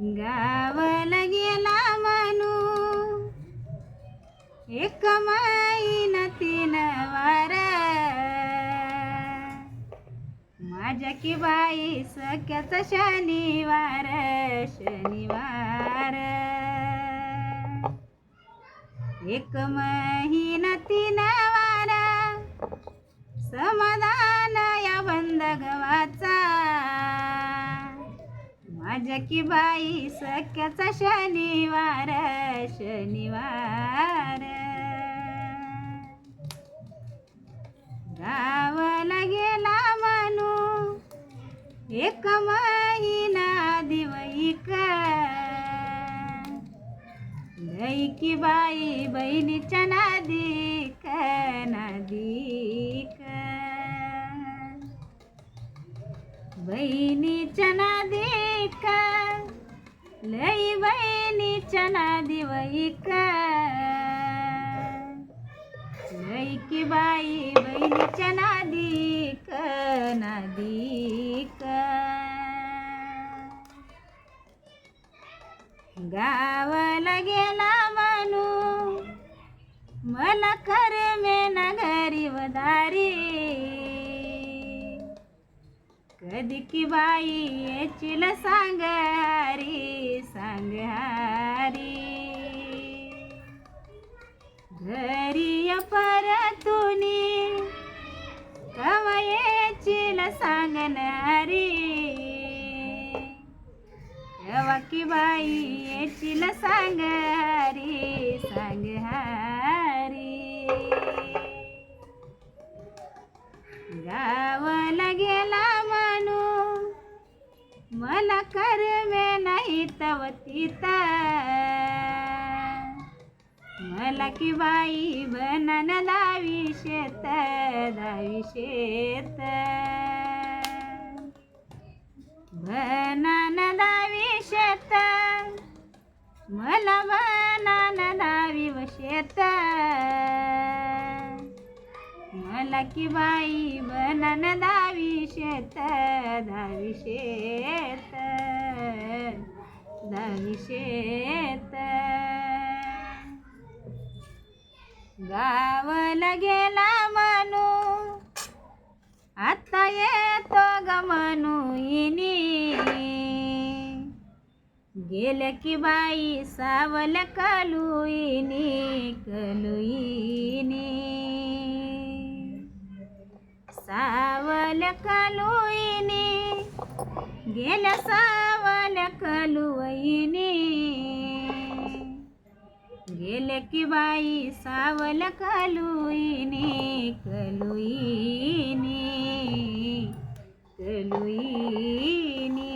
गावाला गेला म्हणू एक माईन तीन वार. माझ्या की बाई सख्याचा शनिवार शनिवार. एक महिना तीन वार. समाधान माझ्या की बाई सख्याचा शनिवार शनिवार. गावाला गेला म्हणू एक महिना दिवईक की बाई बहिणीच्या नादिक नादिक. बहिणीच्या नादिक लई बहिणीच्या नादिवईक लई की बाई बहिणीच्या नादिक नादिक. गावाला गेला म्हणू मला कधी की बाई येचील सांगारी सांगारी. घरी परतुनी कवा येचील सांगणारी. कवा की बाई येचील सांगारी सांग हरी मला करमे नाही तव तिता मला की बाई बनन दावी शेत दावी शेत. बनन दावी शेत. मला बनन दावी व शेत. मला की बाई बनन दावी शेत दावी शेत. दावी शेत. गावला गेला म्हणू आता येतो ग म्हणू इनी की बाई सावल कलुईनी कलुईनी सावल कलुईनी गेल्या सा गेले की बाई सावल कलुईने कलुईने कलुईने.